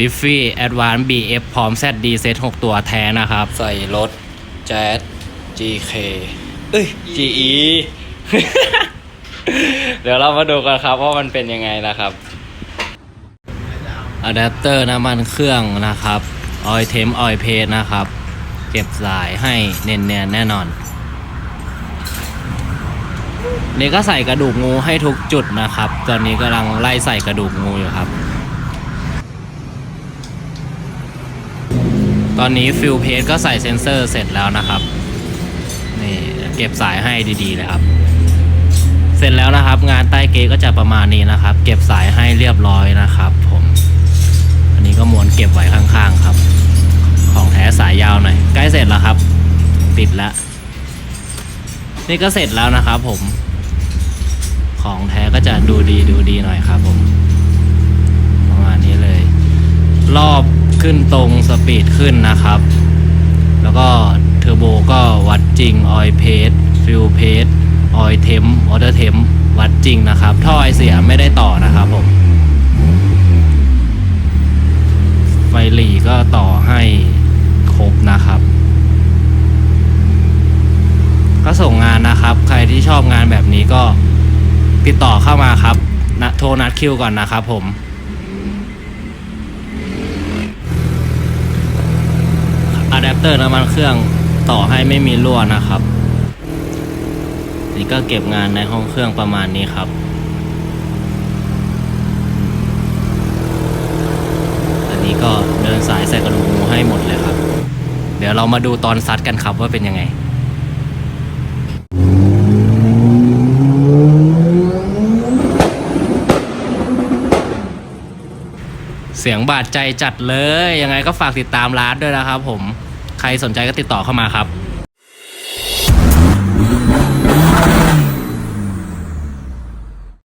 ดิฟฟี่แอดวานซ์ BF พร้อม ZD เซต6ตัวแท้นะครับ ใส่รถแจ๊ส GK เอ้ย GE เดี๋ยวเรามาดูกันครับว่ามันเป็นยังไงนะครับอะแดปเตอร์น้ำมันเครื่องนะครับออยเทมออยเพสนะครับ เก็บสายให้เนียนๆแน่นอน นี่ก็ใส่กระดูกงูให้ทุกจุดนะครับ ตอนนี้กำลังไล่ใส่กระดูกงูอยู่ครับ ตอนนี้ฟิลเพจก็ใส่เซ็นเซอร์เสร็จแล้วนะครับ นี่เก็บสายให้ดีๆเลยครับ เสร็จแล้วนะครับ งานใต้เกก็จะประมาณนี้นะครับ เก็บสายให้เรียบร้อยนะครับ ผม อันนี้ก็ม้วนเก็บไว้ข้างๆครับ ของแท้สายยาวหน่อย ใกล้เสร็จแล้วครับ ปิดแล้ว นี่ก็เสร็จแล้วนะครับ ผม ของแท้ก็จะดูดีดูดีหน่อยครับ ผม ประมาณนี้เลย รอบ ขึ้นตรงสปีดขึ้นนะครับ แล้วก็เทอร์โบก็วัดจริงออยเพสฟิลเพสออยเทมออเดอร์เทมวัดจริงนะครับ ท่อไอเสียไม่ได้ต่อนะครับผม ไฟหลีก็ต่อให้ครบนะครับ ก็ส่งงานนะครับ ใครที่ชอบงานแบบนี้ก็ติดต่อเข้ามาครับนะโทรนัดคิวก่อนนะครับผม อะแดป เตอร์น้ำมันเครื่องต่อให้ไม่มีรั่วนะครับ นี่ก็เก็บงานในห้องเครื่องประมาณนี้ครับอันนี้ก็เดินสายใส่กระดูกงูให้หมดเลยครับ เดี๋ยวเรามาดูตอนซัดกันครับว่าเป็นยังไงเสียงบาดใจจัดเลย ยังไงก็ฝากติดตามร้านด้วยนะครับผม ใครสนใจก็ติดต่อเข้ามาครับ